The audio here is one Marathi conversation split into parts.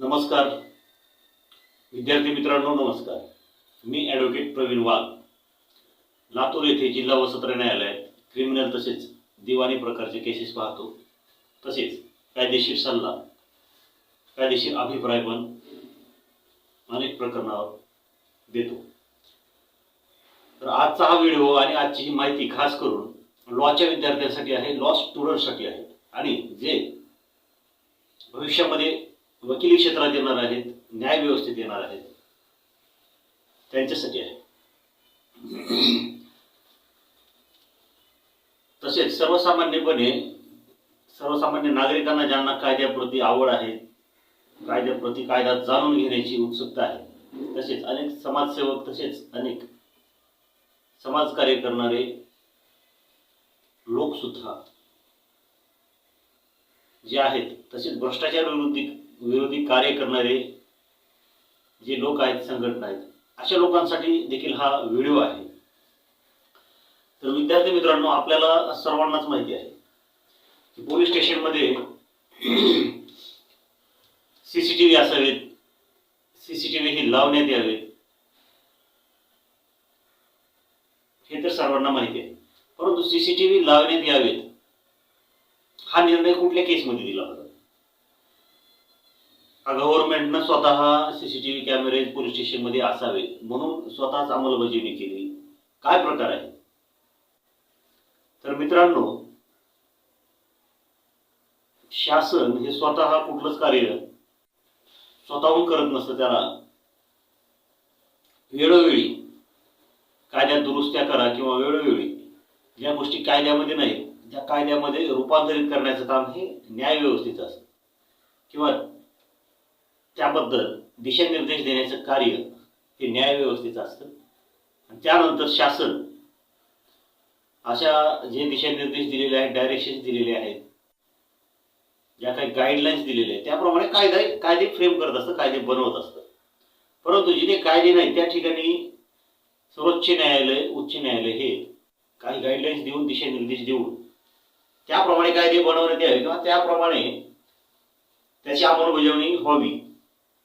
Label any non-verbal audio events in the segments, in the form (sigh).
नमस्कार. विद्यार्थी मित्रांनो नमस्कार. मी ॲडव्होकेट प्रवीण वाघ. लातूर येथे जिल्हा व सत्र न्यायालयात क्रिमिनल तसेच दिवाणी प्रकारचे केसेस पाहतो. तसेच कायदेशीर सल्ला कायदेशीर अभिप्राय पण अनेक प्रकरणावर देतो. तर आजचा हा व्हिडिओ आणि आजची ही माहिती खास करून लॉच्या विद्यार्थ्यांसाठी आहे लॉ स्टुडंटसाठी आहे. आणि जे भविष्यामध्ये वकिली क्षेत्रात येणार आहेत न्याय व्यवस्थेत येणार आहेत. त्यांच्यासाठी आहे. तसेच सर्वसामान्यपणे सर्वसामान्य नागरिकांना ज्यांना कायद्याप्रती आवड आहे कायद्याप्रती कायदा जाणून घेण्याची उत्सुकता आहे तसेच अनेक समाजसेवक तसेच अनेक समाजकार्य करणारे लोकसुद्धा जे आहेत तसेच भ्रष्टाचार विरोधी विरोधी कार्य करणारे जे लोक आहेत संघटना आहेत अशा लोकांसाठी देखील हा व्हिडिओ आहे. तर विद्यार्थी मित्रांनो आपल्याला सर्वांनाच माहिती आहे की पोलीस स्टेशनमध्ये (clears throat) सी सी टी व्ही असावेत सी सी टी व्ही ही लावण्यात यावेत. हे तर सर्वांना माहिती आहे. परंतु सी सी टी व्ही लावण्यात यावेत. हा निर्णय कुठल्या केसमध्ये दिला होता? गव्हर्नमेंटनं स्वतः सीसीटीव्ही कॅमेरे पोलीस स्टेशनमध्ये असावे. म्हणून स्वतःच अंमलबजावणी केली. काय प्रकार आहे? तर मित्रांनो शासन हे स्वतः कुठलंच कार्य स्वतःहून करत नसतं त्याला. वेळोवेळी कायद्यात दुरुस्त्या करा किंवा वेळोवेळी ज्या गोष्टी कायद्यामध्ये नाही त्या कायद्यामध्ये रूपांतरित करण्याचं काम हे न्यायव्यवस्थेचं असतं. किंवा त्याबद्दल दिशानिर्देश देण्याचं कार्य हे न्याय व्यवस्थेचं असतं. आणि त्यानंतर शासन. अशा जे दिशानिर्देश दिलेले आहेत डायरेक्शन दिलेले आहेत ज्या काही गाईडलाईन्स दिलेले आहेत त्याप्रमाणे कायदा कायदे फ्रेम करत असतं कायदे बनवत असतं. परंतु जिथे कायदे नाही त्या ठिकाणी सर्वोच्च न्यायालय उच्च न्यायालय हे काही गाईडलाईन्स देऊन दिशानिर्देश देऊन त्याप्रमाणे कायदे बनवण्यात यावे किंवा त्याप्रमाणे त्याची अंमलबजावणी व्हावी.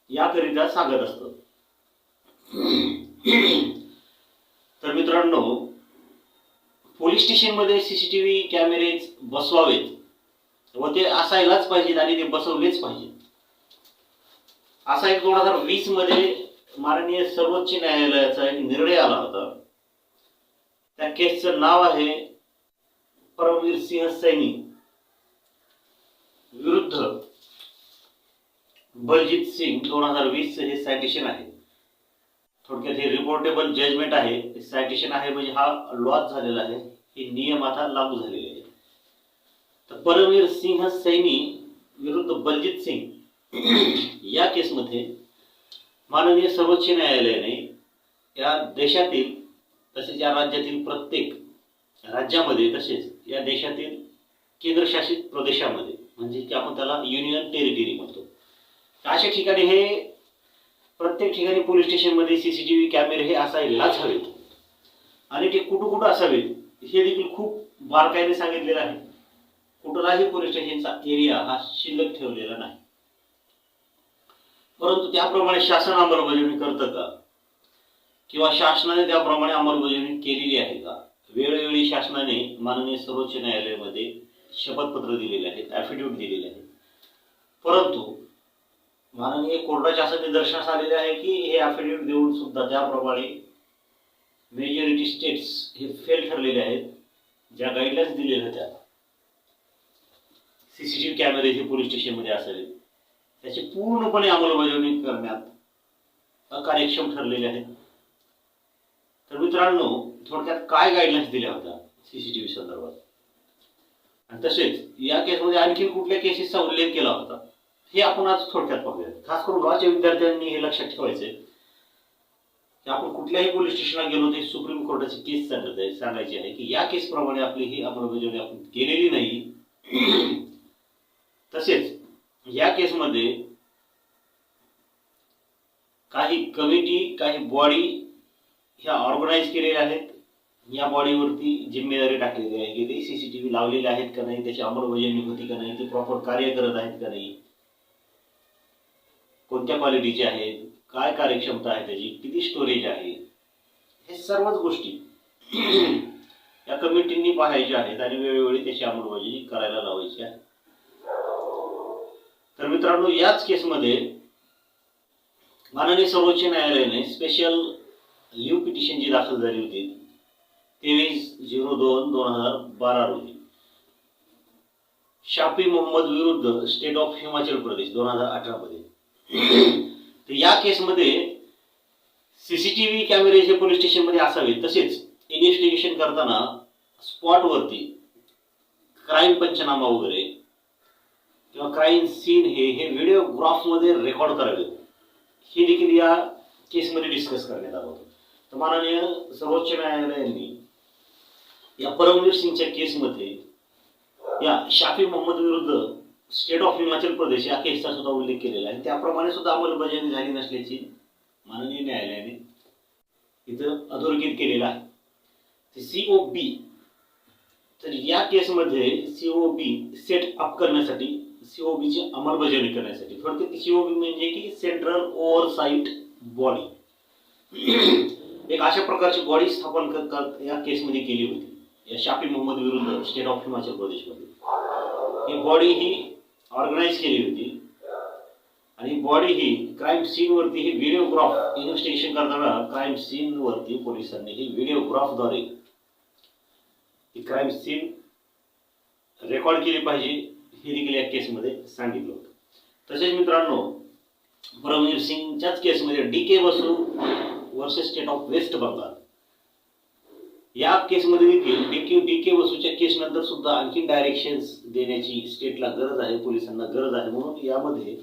याकरिता सांगत असतं. तर मित्रांनो पोलीस स्टेशनमध्ये सीसीटीव्ही कॅमेरेज बसवावेत व ते असायलाच पाहिजेत आणि ते बसवलेच पाहिजेत. असा एक दोन हजार वीसमध्ये माननीय सर्वोच्च न्यायालयाचा एक निर्णय आला होता. त्या केसचं नाव आहे परमवीर सिंह सैनी विरुद्ध बलजीत सिंग दोन हजार वीस हे सायटेशन आहे. थोडक्यात हे रिपोर्टेबल जजमेंट आहे. सायटेशन आहे म्हणजे हा लॉस झालेला आहे. हे नियम आता लागू झालेले आहेत. तर परमवीर सिंह सैनी विरुद्ध बलजीत सिंग (clears throat) या केसमध्ये माननीय सर्वोच्च न्यायालयाने या देशातील तसेच या राज्यातील प्रत्येक राज्यामध्ये तसेच या देशातील केंद्रशासित प्रदेशामध्ये म्हणजे की आपण त्याला युनियन टेरिटरी म्हणतो अशा ठिकाणी हे प्रत्येक ठिकाणी पोलीस स्टेशनमध्ये सीसीटीव्ही कॅमेरे हे असायलाच हवेत. आणि ते कुठं कुठं असावेत हे देखील खूप बारकाईने सांगितलेलं आहे. कुठलाही पोलीस स्टेशनचा एरिया हा शिल्लक ठेवलेला नाही. परंतु त्याप्रमाणे शासन अंमलबजावणी करतं का? किंवा शासनाने त्याप्रमाणे अंमलबजावणी केलेली आहे का? वेळोवेळी शासनाने माननीय सर्वोच्च न्यायालयामध्ये शपथपत्र दिलेले आहेत ॲफिडेव्हिट दिलेले आहेत. परंतु माननीय कोर्टाच्या असं निदर्शनास आलेले आहे की हे ॲफिडेव्हिट देऊन सुद्धा त्याप्रमाणे मेजॉरिटी स्टेट्स हे फेल ठरलेले आहेत. ज्या गाईडलाईन्स दिलेल्या होत्या. सी सी टी व्ही कॅमेरे हे पोलीस स्टेशनमध्ये असावे त्याची पूर्णपणे अंमलबजावणी करण्यात अकार्यक्षम ठरलेले आहेत. तर मित्रांनो थोडक्यात काय गाईडलाईन्स दिल्या होत्या सीसीटीव्ही संदर्भात? आणि तसेच या केसमध्ये आणखी कुठल्या केसेसचा उल्लेख केला होता? हे आपण आज थोडक्यात पाहूया. खास करून लॉच्या विद्यार्थ्यांनी हे लक्षात ठेवायचे की आपण कुठल्याही पोलीस स्टेशनला गेलो ते सुप्रीम कोर्टाची केस सांगत आहे सांगायची आहे की या केसप्रमाणे आपली ही अंमलबजावणी आपण केलेली नाही. तसेच या केसमध्ये काही कमिटी काही बॉडी ह्या ऑर्गनाईज केलेल्या आहेत. या बॉडीवरती जिम्मेदारी टाकलेली आहे. की ते सीसीटीव्ही लावलेले आहेत का नाही त्याची अंमलबजावणी होती का नाही ते प्रॉपर कार्य करत आहेत का नाही कोणत्या क्वालिटीचे आहेत काय कार्यक्षमता आहे त्याची? किती स्टोरेज आहे? हे सर्वच गोष्टी (clears throat) या कमिटींनी पाहायच्या आहेत आणि वेळोवेळी त्याची अंमलबजावणी करायला लावायची आहे. तर मित्रांनो याच केसमध्ये माननीय सर्वोच्च न्यायालयाने स्पेशल लिव्ह पिटिशन जी दाखल झाली होती तेवीस झिरो दोन दोन हजार बारा रोजी शाफी मोहम्मद विरुद्ध स्टेट ऑफ हिमाचल प्रदेश दोन हजार अठरा मध्ये तर या केसमध्ये सीसीटीव्ही कॅमेरे जे पोलीस स्टेशनमध्ये असावेत तसेच इन्व्हेस्टिगेशन करताना स्पॉटवरती क्राईम पंचनामा वगैरे किंवा क्राईम सीन हे हे व्हिडिओग्राफमध्ये रेकॉर्ड करावे. हे देखील या केसमध्ये डिस्कस करण्यात आलं होतं. तर माननीय सर्वोच्च न्यायालयाने या परमवीर सिंगच्या केसमध्ये या शाफी मोहम्मद विरुद्ध स्टेट ऑफ हिमाचल प्रदेश या केसचा सुद्धा उल्लेख केलेला आहे. त्याप्रमाणे सुद्धा अंमलबजावणी झाली नसल्याची माननीय न्यायालयाने इथं अधोरेखित केलेला आहे. सी ओ बी तर या केसमध्ये C O B set up करण्यासाठी सी ओ बीची अंमलबजावणी करण्यासाठी थोडक्यात सी ओ बी म्हणजे की सेंट्रल ओव्हरसाईट बॉडी एक अशा प्रकारची बॉडी स्थापन क- क- या केसमध्ये केली होती. या शाफी मोहम्मद विरुद्ध स्टेट ऑफ हिमाचल प्रदेशमध्ये ही बॉडी ही ऑर्गनाईज केली होती. आणि बॉडी ही क्राईम सीनवरती ही व्हिडिओग्राफ इन्व्हेस्टिगेशन करताना क्राईम सीनवरती पोलिसांनी ही व्हिडिओग्राफद्वारे ही क्राईम सीन रेकॉर्ड केली पाहिजे हे देखील या केसमध्ये सांगितलं होतं. तसेच मित्रांनो परमवीर सिंगच्याच केसमध्ये D K Basu versus state of West Bengal. या केसमध्ये देखील डी के डी के बसूच्या केसनंतर सुद्धा आणखी डायरेक्शन्स देण्याची स्टेटला गरज आहे पोलिसांना गरज आहे. म्हणून यामध्ये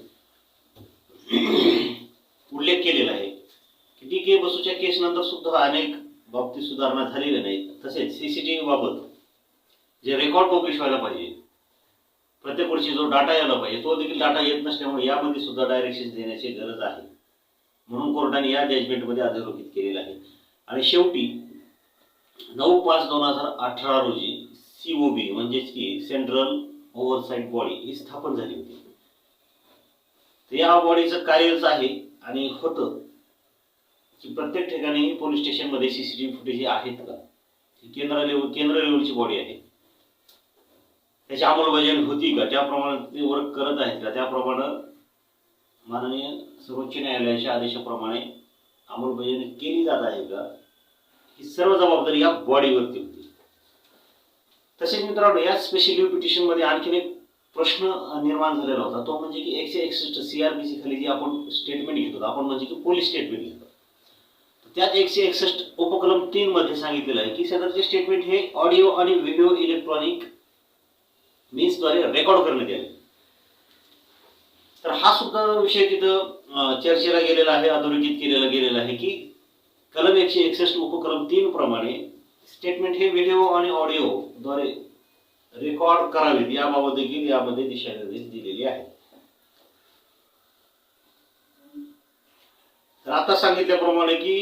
उल्लेख केलेला आहे की डी के बसूच्या केसनंतर सुद्धा अनेक बाबतीत सुधारणा झालेल्या नाहीत तसेच सीसीटीव्ही बाबत जे रेकॉर्ड पब्लिश व्हायला पाहिजे प्रत्येक वर्षी जो डाटा यायला पाहिजे तो देखील डाटा येत नसल्यामुळे यामध्ये सुद्धा डायरेक्शन देण्याची गरज आहे. म्हणून कोर्टाने या जजमेंटमध्ये अधोरेखित केलेलं आहे. आणि शेवटी नऊ पाच दोन हजार अठरा रोजी सी ओ बी म्हणजेच की सेंट्रल ओव्हरसाईट बॉडी ही स्थापन झाली होती. तर या बॉडीचं कार्यच आहे आणि होतं की प्रत्येक ठिकाणी पोलीस स्टेशनमध्ये सीसीटीव्ही फुटेज आहेत का? केंद्र लेवल केंद्र लेवलची बॉडी आहे. त्याची अंमलबजावणी होती का? त्याप्रमाणे ते वर्क करत आहेत का? त्याप्रमाणे माननीय सर्वोच्च न्यायालयाच्या आदेशाप्रमाणे अंमलबजावणी केली जात आहे का? ही सर्व जबाबदारी या बॉडीवरती होती. तसेच मित्रांनो या स्पेशल पिटिशनमध्ये आणखीन एक प्रश्न निर्माण झालेला होता. तो म्हणजे की एकशे एकसष्ट सीआरपीसी खाली जी आपण स्टेटमेंट घेतो आपण म्हणजे की पोलीस स्टेटमेंट घेतो. त्यात एकशे एकसष्ट उपक्रम तीन मध्ये सांगितलेलं आहे की सदरचे स्टेटमेंट हे ऑडिओ आणि व्हिडिओ इलेक्ट्रॉनिक मीन्सद्वारे रेकॉर्ड करण्यात यावे तर हा सुद्धा विषय तिथं चर्चेला गेलेला आहे अधोरेखित केलेला गेलेला आहे की कलम एकशे एकसष्ट उपकलम तीन प्रमाणे स्टेटमेंट हे आणि ऑडिओ द्वारे रेकॉर्ड करावेत. याबाबत यामध्ये दिशानिर्देश दिलेले आहेत. तर आता सांगितल्याप्रमाणे की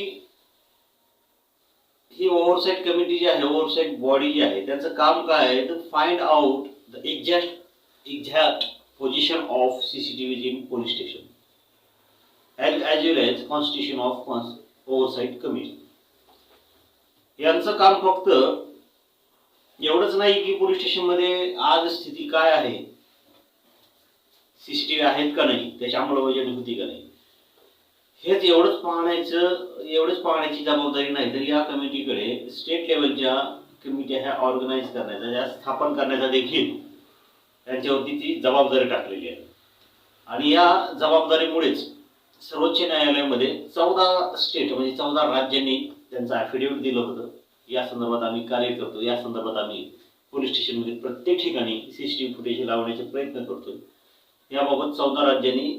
ही ओव्हरसाईट कमिटी जी आहे ओव्हरसाईट बॉडी जी त्यांचं काम काय आहे? तर find out the exact exact position of CCTV in police station as well as constitution of oversight committee यांचं काम फक्त एवढंच नाही की पोलीस स्टेशनमध्ये आज स्थिती काय आहे? सीसीटीव्ही आहेत का नाही? त्याची अंमलबजावणी होती का नाही? हेच एवढंच पाहण्याचं एवढंच पाहण्याची जबाबदारी नाही. तर या कमिटीकडे स्टेट लेवलच्या कमिट्या ह्या ऑर्गनाईज करण्याचा या स्थापन करण्याचा देखील त्यांच्यावरती ती जबाबदारी टाकलेली आहे. आणि या जबाबदारीमुळेच सर्वोच्च न्यायालयामध्ये चौदा स्टेट म्हणजे चौदा राज्यांनी त्यांचं ॲफिडेव्हिट दिलं होतं. या संदर्भात आम्ही कार्य करतो. या संदर्भात आम्ही पोलीस स्टेशनमध्ये प्रत्येक ठिकाणी C C T V footage लावण्याचे प्रयत्न करतो याबाबत चौदा राज्यांनी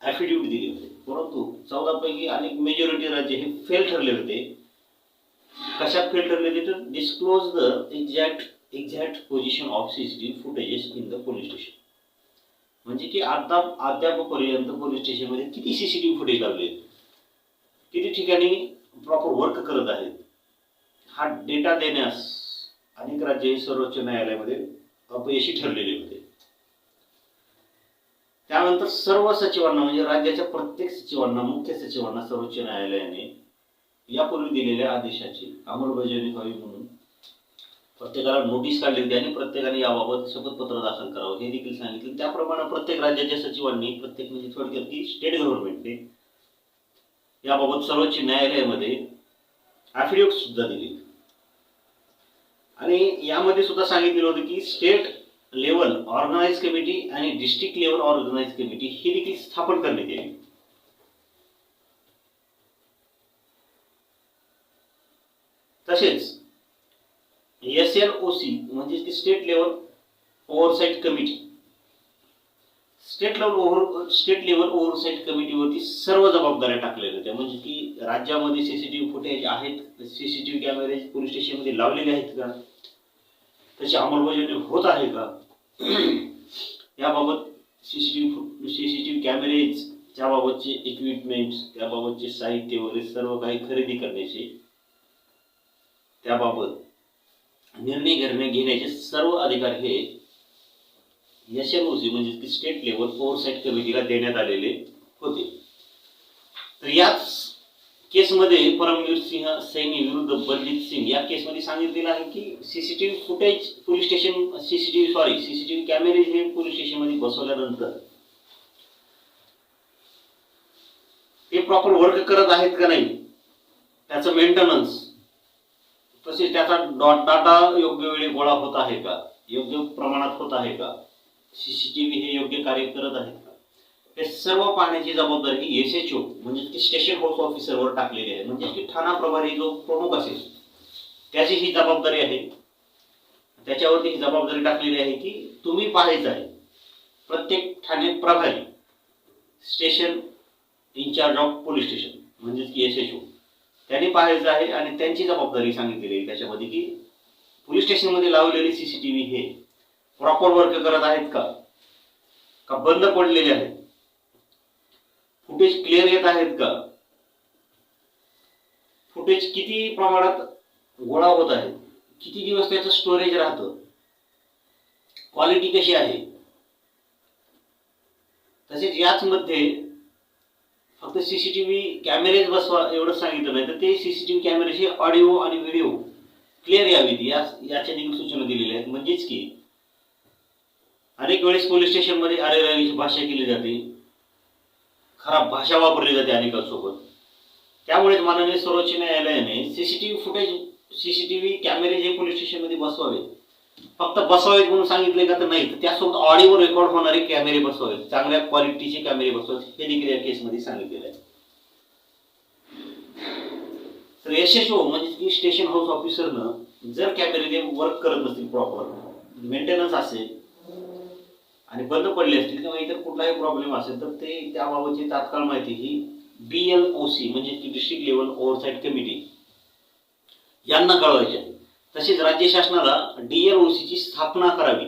ॲफिडेव्हिट दिले होते. परंतु चौदापैकी अनेक मेजॉरिटी राज्य हे फेल ठरले होते. कशात फेल ठरले होते तर disclose the exact exact position of C C T V footages in the police station म्हणजे की अद्याप अद्यापपर्यंत पोलीस स्टेशनमध्ये किती C C T V footage लावले किती ठिकाणी प्रॉपर वर्क करत आहेत? हा डेटा देण्यास अनेक राज्ये सर्वोच्च न्यायालयामध्ये अपयशी ठरलेले होते. त्यानंतर सर्व सचिवांना म्हणजे राज्याच्या प्रत्येक सचिवांना मुख्य सचिवांना सर्वोच्च न्यायालयाने यापूर्वी दिलेल्या आदेशाची अंमलबजावणी व्हावी म्हणून प्रत्येकाला नोटीस काढली होती आणि प्रत्येकाने याबाबत शपथपत्र दाखल करावं. हे देखील सांगितलं. त्याप्रमाणे प्रत्येक राज्याच्या सचिवांनी प्रत्येक म्हणजे थोडक्यात की स्टेट गव्हर्नमेंटने याबाबत सर्वोच्च न्यायालयामध्ये ॲफिडेविट सुद्धा दिली. आणि यामध्ये सुद्धा सांगितलेलं होतं की स्टेट लेवल ऑर्गनाइज कमिटी आणि डिस्ट्रिक्ट लेवल ऑर्गनाइज कमिटी ही देखील स्थापन करण्यात येईल. तसेच एस एल ओ सी म्हणजे state level oversight committee state level over state level oversight कमिटीवरती सर्व जबाबदाऱ्या टाकलेल्या होत्या. म्हणजे की राज्यामध्ये सीसीटीव्ही फुटेज आहेत सीसीटीव्ही कॅमेरे पोलीस स्टेशनमध्ये लावलेले आहेत का? त्याची अंमलबजावणी होत आहे का? (clears throat) याबाबत सीसीटीव्ही सीसीटीव्ही कॅमेरेज त्याबाबतचे इक्विपमेंट्स त्याबाबतचे साहित्य वगैरे सर्व काही खरेदी करण्याचे त्याबाबत निर्णय घेणे घेण्याचे सर्व अधिकार हे एस एम ओ सी म्हणजे की स्टेट लेवल ओव्हरसाईट कमिटीला देण्यात आलेले होते. तर याच केसमध्ये परमवीर सिंह सैनी विरुद्ध बलजीत सिंग या केसमध्ये सांगितलेलं आहे की CCTV footage police station CCTV sorry CCTV कॅमेरे हे पोलीस स्टेशनमध्ये बसवल्यानंतर ते प्रॉपर वर्क करत आहेत का नाही? त्याचं मेंटेनन्स तसेच त्याचा डॉट डाटा योग्य वेळी गोळा होत आहे का? योग्य प्रमाणात होत आहे का? सीसीटीव्ही हे योग्य कार्य करत आहेत का? हे सर्व पाहण्याची जबाबदारी एस एच ओ म्हणजे की स्टेशन हाऊस ऑफिसरवर टाकलेली आहे. म्हणजे की ठाणा प्रभारी जो प्रमुख असेल त्याची ही जबाबदारी आहे. त्याच्यावरती ही जबाबदारी टाकलेली आहे की तुम्ही पाहायचं आहे. प्रत्येक ठाणे प्रभारी station incharge of police station म्हणजेच की एस एच ओ त्यांनी पाहायचं आहे आणि त्यांची जबाबदारी सांगितलेली त्याच्यामध्ये की पोलीस स्टेशनमध्ये लावलेले सीसीटीव्ही हे प्रॉपर वर्क करत आहेत का? का बंद पडलेले आहेत? फुटेज क्लिअर येत आहेत का? फुटेज किती प्रमाणात गोळा होत आहे? किती दिवस त्याचं स्टोरेज राहतं? क्वालिटी कशी आहे? तसेच याच मध्ये फक्त सीसीटीव्ही कॅमेरेच बसवा एवढं सांगितलं नाही. तर ते सीसीटीव्ही कॅमेरेचे ऑडिओ आणि व्हिडिओ क्लिअर यावीत. या याच्या देखील सूचना दिलेल्या आहेत. म्हणजेच की अनेक वेळेस पोलीस स्टेशनमध्ये अरेरावीची भाषा केली जाते. खराब भाषा वापरली जाते अनेकांसोबत. त्यामुळे माननीय सर्वोच्च न्यायालयाने सीसीटीव्ही फुटेज सीसीटीव्ही कॅमेरे जे पोलीस स्टेशनमध्ये बसवावे फक्त बसवावेत म्हणून सांगितले का तर नाही. तर त्यासोबत ऑडिओ रेकॉर्ड होणारे कॅमेरे बसवावेत चांगल्या क्वालिटीचे कॅमेरे बसवावेत हे देखील या केसमध्ये सांगितलेलं आहे. तर एस ओ म्हणजे की स्टेशन हाऊस ऑफिसरनं जर कॅमेरे वर्क करत नसतील प्रॉपर मेंटेनन्स असेल आणि बंद पडले असतील किंवा इतर कुठलाही प्रॉब्लेम असेल तर ते त्याबाबतची तात्काळ माहिती ही बी एल ओ सी म्हणजे की डिस्ट्रिक्ट लेवल ओव्हरसाईट कमिटी यांना कळवायची आहे. तसेच राज्य शासनाला डी एल ओ सीची स्थापना करावी.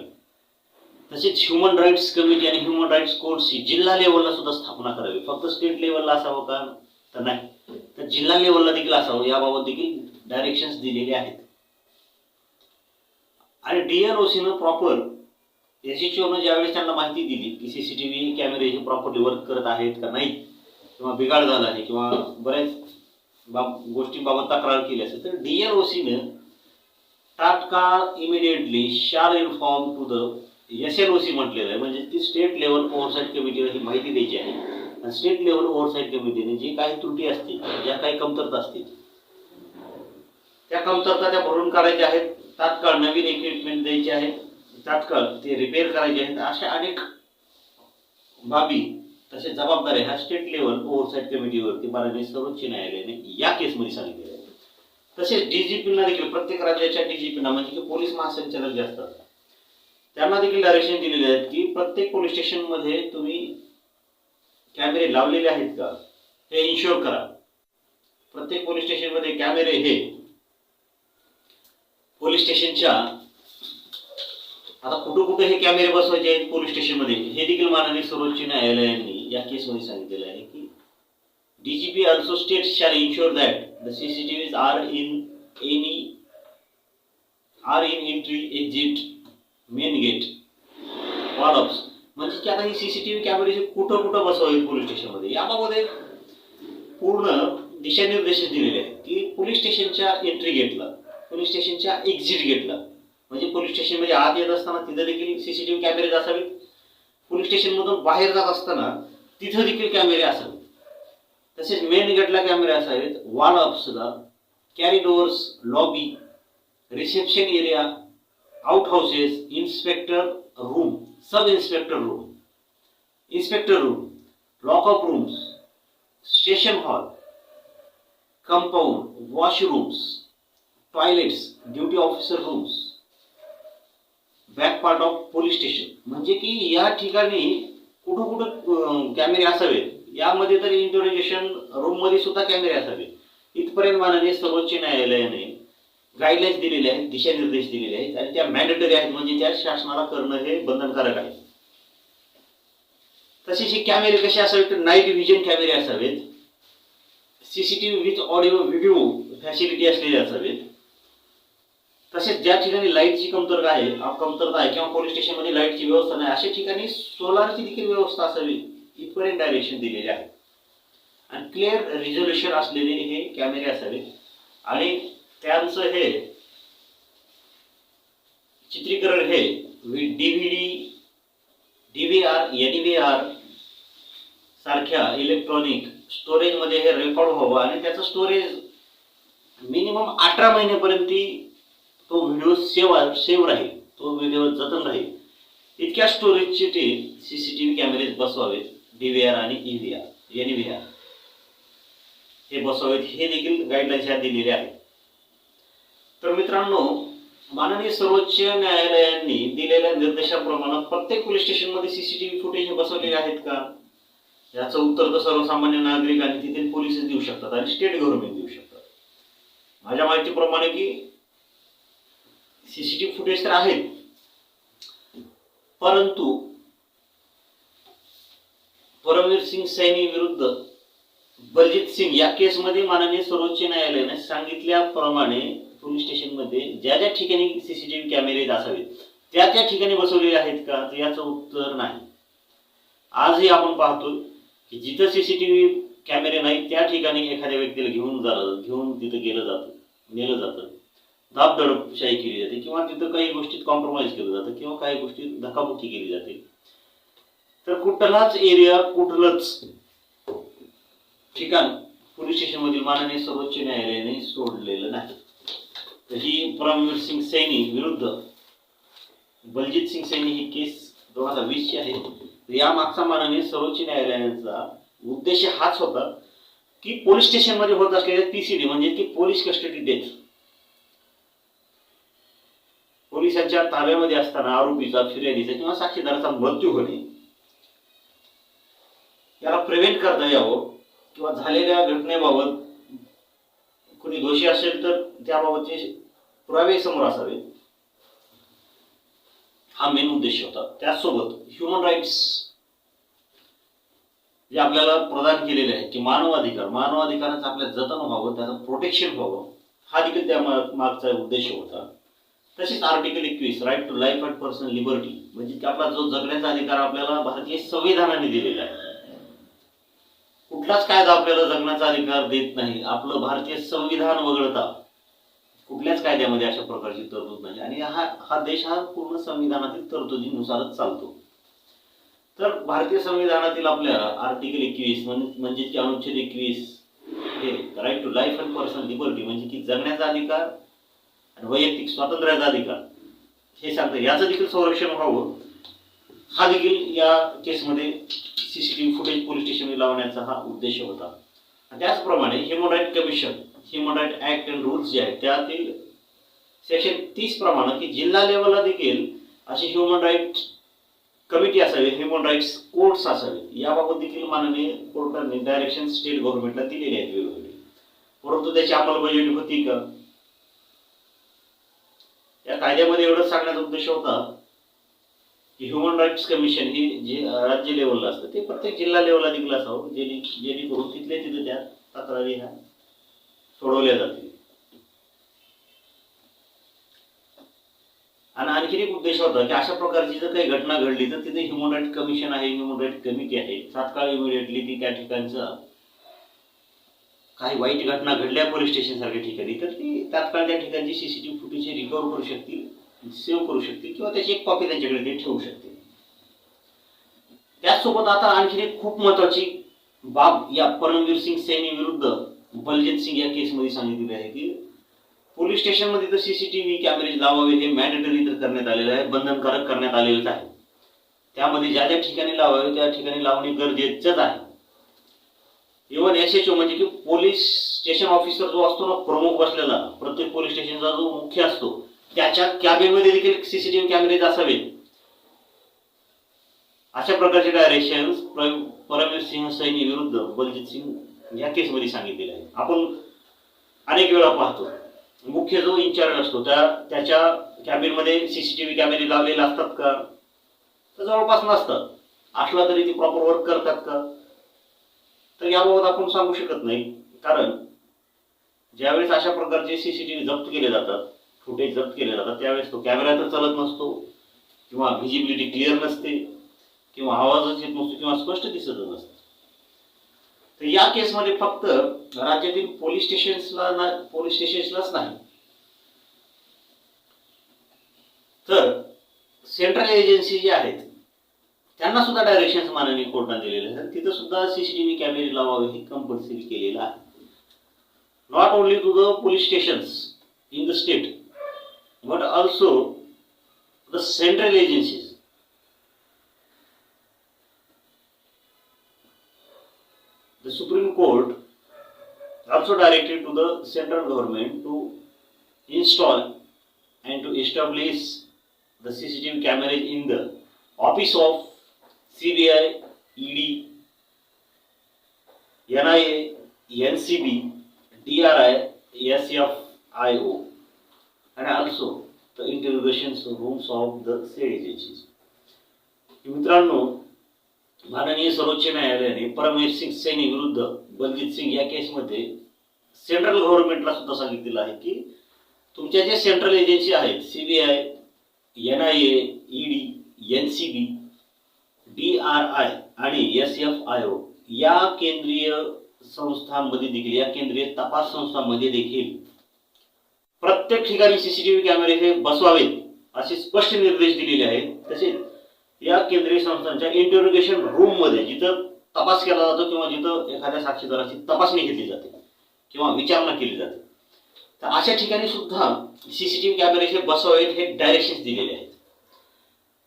तसेच ह्युमन राईट्स कमिटी आणि ह्युमन राईट्स कोर्टची जिल्हा लेवलला सुद्धा स्थापना करावी. फक्त स्टेट लेवलला असावं का? तर नाही. तर जिल्हा लेवलला देखील असावं. याबाबत देखील डायरेक्शन्स दिलेले आहेत. आणि डी एल ओ सीनं प्रॉपर एस एच ओनं ज्यावेळेस त्यांना माहिती दिली की सी सी टी व्ही कॅमेरे हे प्रॉपरली वर्क करत आहेत का नाही किंवा बिघाड झाला आहे किंवा बऱ्याच बाब गोष्टींबाबत तक्रार केली असेल तर डी एल ओ सीनं तात्काळ immediately shall inform to the S L O C म्हटलेलं आहे. म्हणजे ती स्टेट लेवल ओव्हरसाईट कमिटीला ही माहिती द्यायची आहे. आणि स्टेट लेवल ओव्हरसाईट कमिटीने जी काही त्रुटी असतील ज्या काही कमतरता असतील त्या कमतरता त्या भरून काढायच्या आहेत. तात्काळ नवीन इक्विपमेंट द्यायचे आहे. तात्काळ ते रिपेअर करायचे आहेत. अशा अनेक बाबी तसे जबाबदाऱ्या ह्या स्टेट लेवल ओव्हरसाईट कमिटीवरती माननीय सर्वोच्च न्यायालयाने या केसमध्ये सांगितलेल्या आहेत. तसेच डीजीपींना देखील प्रत्येक राज्याच्या डीजीपींना म्हणजे की पोलीस महासंचालक जे असतात त्यांना देखील डायरेक्शन दिलेले आहेत की प्रत्येक पोलीस स्टेशनमध्ये तुम्ही कॅमेरे लावलेले आहेत का हे इन्शुअर करा. प्रत्येक पोलीस स्टेशनमध्ये कॅमेरे हे. पोलीस स्टेशनच्या आता कुठं कुठं हे कॅमेरे बसवायचे आहेत पोलीस स्टेशनमध्ये हे देखील माननीय सर्वोच्च न्यायालयाने या केसमध्ये सांगितलेलं आहे की DGP also state shall ensure that the CCTVs are in any are in entry exit main gate वॉर्डअप्स म्हणजे की आता ही सीसीटीव्ही कॅमेरे कुठं कुठं बसवावे पोलीस स्टेशनमध्ये याबाबत एक पूर्ण दिशानिर्देश दिलेले आहेत की पोलीस स्टेशनच्या एंट्री गेटला पोलीस स्टेशनच्या एक्झिट गेटला म्हणजे पोलीस स्टेशनमध्ये आत येत असताना तिथं देखील सीसीटीव्ही कॅमेरे असावेत पोलीस स्टेशनमधून बाहेर जात असताना तिथं देखील कॅमेरे असावेत तसेच मेन गेटला कॅमेरे असावेत वॉल ऑफ सुद्धा. Corridors lobby reception area outhouses inspector room sub inspector room inspector room lockup rooms station hall compound washrooms toilets duty officer rooms back part of police station म्हणजे की या ठिकाणी कुठं कुठं कॅमेरे असावेत. यामध्ये तर इंटरोगेशन रूममध्ये सुद्धा कॅमेरे असावेत इथपर्यंत माननीय सर्वोच्च न्यायालयाने गाईडलाईन्स दिलेले आहेत दिशानिर्देश दिलेले आहेत आणि त्या मॅन्डेटरी आहेत म्हणजे त्या शासनाला करणं हे बंधनकारक आहे. तसेच हे कॅमेरे कसे असावेत? तर नाईट विजन कॅमेरे असावेत. CCTV with audio video facility असलेले असावेत. तसेच ज्या ठिकाणी लाईटची कमतरता आहे कमतरता आहे किंवा पोलीस स्टेशनमध्ये लाईटची व्यवस्था नाही अशा ठिकाणी सोलारची देखील व्यवस्था असावी. इथपर्यंत डायरेक्शन दिलेले आहे आणि क्लिअर रिझोल्युशन असलेले हे कॅमेरे असावे. आणि त्यांचं हे चित्रीकरण हे डीव्हीडी व्ही आर सारख्या इलेक्ट्रॉनिक स्टोरेजमध्ये हे रेकॉर्ड व्हावं आणि त्याचं स्टोरेज मिनिमम अठरा महिन्यापर्यंत तो व्हिडिओ सेव्ह सेव्ह राहील. तो व्हिडिओ जतन राहील. इतक्या स्टोरेजचे ते C C T V cameras बसवावेत. डी व्ही आर आणि E V R N V R हे बसवावेत हे देखील गाईडलाईन्स ह्या दिलेले आहेत. तर मित्रांनो माननीय सर्वोच्च न्यायालयांनी दिलेल्या निर्देशाप्रमाणे प्रत्येक पोलीस स्टेशनमध्ये सीसीटीव्ही फुटेज हे बसवलेले आहेत का? याचं उत्तर तर सर्वसामान्य नागरिक आणि तिथे पोलीस देऊ शकतात आणि स्टेट गव्हर्नमेंट देऊ शकतात. माझ्या माहितीप्रमाणे की सीसीटीव्ही फुटेज तर आहेत. परंतु परमवीर सिंग सैनी विरुद्ध बलजीत सिंग या केसमध्ये माननीय सर्वोच्च न्यायालयाने सांगितल्याप्रमाणे पोलीस स्टेशनमध्ये ज्या ज्या ठिकाणी सीसीटीव्ही कॅमेरे असावेत त्या त्या ठिकाणी बसवलेले आहेत का? तर याचं उत्तर नाही. आजही आपण पाहतो की जिथं सीसीटीव्ही कॅमेरे नाही त्या ठिकाणी एखाद्या व्यक्तीला घेऊन जालं घेऊन तिथं गेलं जातं नेलं जातं. दाबदडपशाही केली जाते किंवा तिथं काही गोष्टीत कॉम्प्रोमाइज केलं जातं किंवा काही गोष्टीत धकाबुकी केली जाते. तर कुठलाच एरिया कुठलंच ठिकाण पोलीस स्टेशनमधील माननीय सर्वोच्च न्यायालयाने सोडलेलं नाही. तर ही परमवीर सिंग सैनी विरुद्ध बलजीत सिंग सैनी ही केस दोन हजार वीसची आहे. या मागचा माननीय सर्वोच्च न्यायालयाचा उद्देश हाच होता की पोलीस स्टेशनमध्ये होत असलेल्या पीसीडी म्हणजे की पोलीस कस्टडी डेथ. पोलिसांच्या ताब्यामध्ये असताना आरोपीचा फिर्यादीचा किंवा साक्षीदाराचा मृत्यू होणे याला प्रिव्हेंट करता यावं किंवा झालेल्या घटनेबाबत कुणी दोषी असेल तर त्याबाबतचे पुरावे समोर असावे. हा मेन उद्देश होता. त्याचसोबत ह्युमन राईट्स जे आपल्याला प्रदान केलेले आहेत की मानवाधिकार मानवाधिकाराचं आपल्या जतन व्हावं त्याचं प्रोटेक्शन व्हावं हा देखील त्या मागचा उद्देश होता. तसेच आर्टिकल एकवीस right to life and personal liberty म्हणजे आपला जो जगण्याचा अधिकार आपल्याला भारतीय संविधानाने दिलेला आहे. कुठलाच कायदा आपल्याला जगण्याचा अधिकार देत नाही. आपलं भारतीय संविधान वगळता कुठल्याच कायद्यामध्ये अशा प्रकारची तरतूद नाही. आणि हा हा देश हा पूर्ण संविधानातील तरतुदीनुसारच चालतो. तर भारतीय संविधानातील आपल्या आर्टिकल एकवीस म्हणजे की अनुच्छेद एकवीस हे right to life and personal liberty म्हणजे की जगण्याचा अधिकार आणि वैयक्तिक स्वातंत्र्याचा अधिकार. हे सांगतं याचं देखील संरक्षण व्हावं. हा देखील या केसमध्ये सीसीटीव्ही फुटेज पोलीस स्टेशनला लावण्याचा हा उद्देश होता. आणि त्याचप्रमाणे human right commission human right act and rules जे आहेत त्यातील सेक्शन तीस प्रमाणे की जिल्हा लेवलला देखील अशी ह्युमन राईट कमिटी असावी ह्युमन राईट्स कोर्ट्स असावे याबाबत देखील माननीय कोर्टाने डायरेक्शन स्टेट गव्हर्नमेंटला दिलेले आहेत वेगवेगळे. परंतु त्याची अंमलबजावणी होती का? या कायद्यामध्ये एवढंच सांगण्याचा उद्देश होता की ह्युमन राईट्स कमिशन ही जे राज्य लेवलला असतं ते प्रत्येक जिल्हा लेवलला देखील असावं जेणे जेणेकरून तिथले तिथे त्या तक्रारी ह्या सोडवल्या जातील. आणि आणखीन एक उद्देश होता की अशा प्रकारची जर काही घटना घडली तर तिथे ह्युमन राईट कमिशन आहे ह्युमन राईट कमिटी आहे. तात्काळ इमिडिएटली ती त्या ठिकाणचं काही वाईट घटना घडल्या पोलीस स्टेशन सारख्या ठिकाणी तर ती तात्काळ त्या ठिकाणची सीसीटीव्ही फुटेज रिकव्हर करू शकतील सेव्ह करू शकतील किंवा त्याची एक कॉपी त्यांच्याकडे ते ठेवू शकतील. त्याचसोबत आता आणखी एक खूप महत्वाची बाब या परमवीर सिंग सैनी विरुद्ध बलजित सिंग या केसमध्ये सांगितलेली आहे की पोलीस स्टेशनमध्ये तर सीसीटीव्ही कॅमेरे लावावे हे मॅन्डेटरी तर करण्यात आलेलं आहे बंधनकारक करण्यात आलेलंच आहे. त्यामध्ये ज्या ज्या ठिकाणी लावावे त्या ठिकाणी लावणे गरजेचंच आहे. इव्हन एस एच ओ म्हणजे की पोलीस स्टेशन ऑफिसर जो असतो ना प्रमुख बसलेला प्रत्येक पोलीस स्टेशनचा जो मुख्य असतो त्याच्या कॅबिनमध्ये देखील सीसीटीव्ही कॅमेरेज असावेत. अशा प्रकारचे डायरेक्शन परमवीर सिंह सैनी विरुद्ध बलजित सिंग या केसमध्ये सांगितलेले आहे आपण अनेक वेळा पाहतो. मुख्य जो इन्चार्ज असतो त्या त्याच्या कॅबिनमध्ये सीसीटीव्ही कॅमेरे लावलेले असतात का? तर जवळपास नसतात. असला तरी ते प्रॉपर वर्क करतात का? तर याबाबत आपण सांगू शकत नाही. कारण ज्यावेळेस अशा प्रकारचे सीसीटीव्ही जप्त केले जातात फुटेज जप्त केले जातात त्यावेळेस तो कॅमेरा तर चालत नसतो किंवा व्हिजिबिलिटी क्लिअर नसते. किंवा आवाजच येत नसतो किंवा स्पष्ट दिसतच नसतं. तर या केसमध्ये फक्त राज्यातील पोलीस स्टेशन्सला ना पोलीस स्टेशन्सलाच नाही. तर सेंट्रल एजन्सी जे आहेत त्यांना सुद्धा डायरेक्शन माननीय कोर्टाने दिलेले आहेत. तिथं सुद्धा सीसीटीव्ही कॅमेरे लावावे हे कंपल्सरी केलेलं आहे. Not only to the police stations in the state but also the central agencies also directed to the central government to install and to establish the CCTV cameras in the office of CBI, ED, NIA, NCB, DRI, SFIO, and also the interrogation rooms of the state agencies. मित्रांनो माननीय सर्वोच्च न्यायालयाने परमेश सिंग सैनी विरुद्ध बलजीत सिंग या केसमध्ये सेंट्रल गव्हर्नमेंटला सुद्धा सांगितलेलं आहे की तुमच्या जे सेंट्रल एजन्सी आहेत CBI N I A ED N C B D R I आणि एस एफ आय ओ या केंद्रीय संस्थांमध्ये देखील या केंद्रीय तपास संस्थांमध्ये देखील प्रत्येक ठिकाणी सीसीटीव्ही कॅमेरे हे बसवावेत असे स्पष्ट निर्देश दिलेले आहेत. तसेच या केंद्रीय संस्थांच्या इंटरोगेशन रूममध्ये जिथं तपास केला जातो किंवा जिथं एखाद्या साक्षीदाराची तपासणी घेतली जाते किंवा विचारणा केली जाते. तर अशा ठिकाणी सुद्धा सीसीटीव्ही कॅमेरे हे बसवावेत हे डायरेक्शन दिलेले आहेत.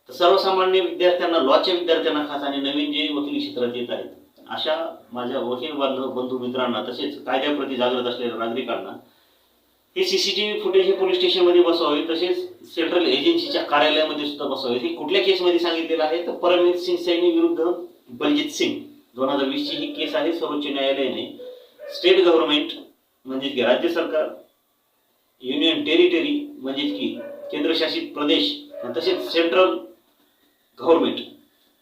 तर सर्वसामान्य विद्यार्थ्यांना लॉच्या विद्यार्थ्यांना खास आणि नवीन जे वकील क्षेत्रात येत आहेत अशा माझ्या वकील बांधव बंधू मित्रांना तसेच कायद्याप्रती जागृत असलेल्या नागरिकांना हे सीसीटीव्ही फुटेज हे पोलीस स्टेशनमध्ये बसवावे तसेच सेंट्रल एजन्सीच्या कार्यालयामध्ये सुद्धा बसवावे. हे कुठल्या केसमध्ये सांगितलेलं आहे? तर परमवीर सिंग सैनी विरुद्ध बलजित सिंग. दोन हजार वीसची ही केस आहे सर्वोच्च न्यायालयाने. स्टेट गव्हर्नमेंट म्हणजेच की राज्य सरकार युनियन टेरिटरी म्हणजेच की केंद्रशासित प्रदेश तसेच सेंट्रल गव्हर्नमेंट.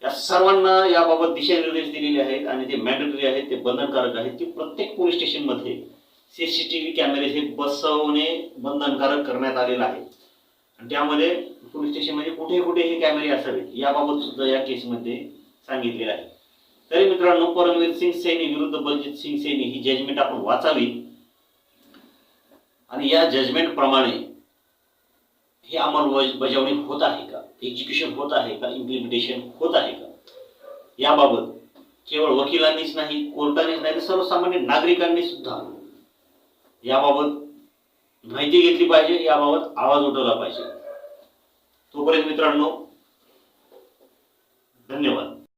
या सर्वांना याबाबत दिशानिर्देश दिलेले आहेत आणि जे मॅन्डेटरी आहेत ते बंधनकारक आहेत की प्रत्येक पोलीस स्टेशनमध्ये सीसीटीव्ही कॅमेरे हे बसवणे बंधनकारक करण्यात आलेलं आहे. आणि त्यामध्ये पोलीस स्टेशनमध्ये कुठे कुठे हे कॅमेरे असावेत याबाबत सुद्धा या केसमध्ये सांगितलेलं आहे. तरी मित्रांनो परमवीर सिंग सैनी विरुद्ध बलजित सिंग सैनी ही जजमेंट आपण वाचावी. आणि या जजमेंट प्रमाणे हे अंमलबजावणी होत आहे का? एक्झिक्युशन होत आहे का? इम्प्लिमेंटेशन होत आहे का? याबाबत केवळ वकिलांनीच नाही कोर्टानेच नाही तर सर्वसामान्य नागरिकांनी सुद्धा याबाबत माहिती घेतली पाहिजे याबाबत आवाज उठवला पाहिजे. तोपर्यंत मित्रांनो धन्यवाद.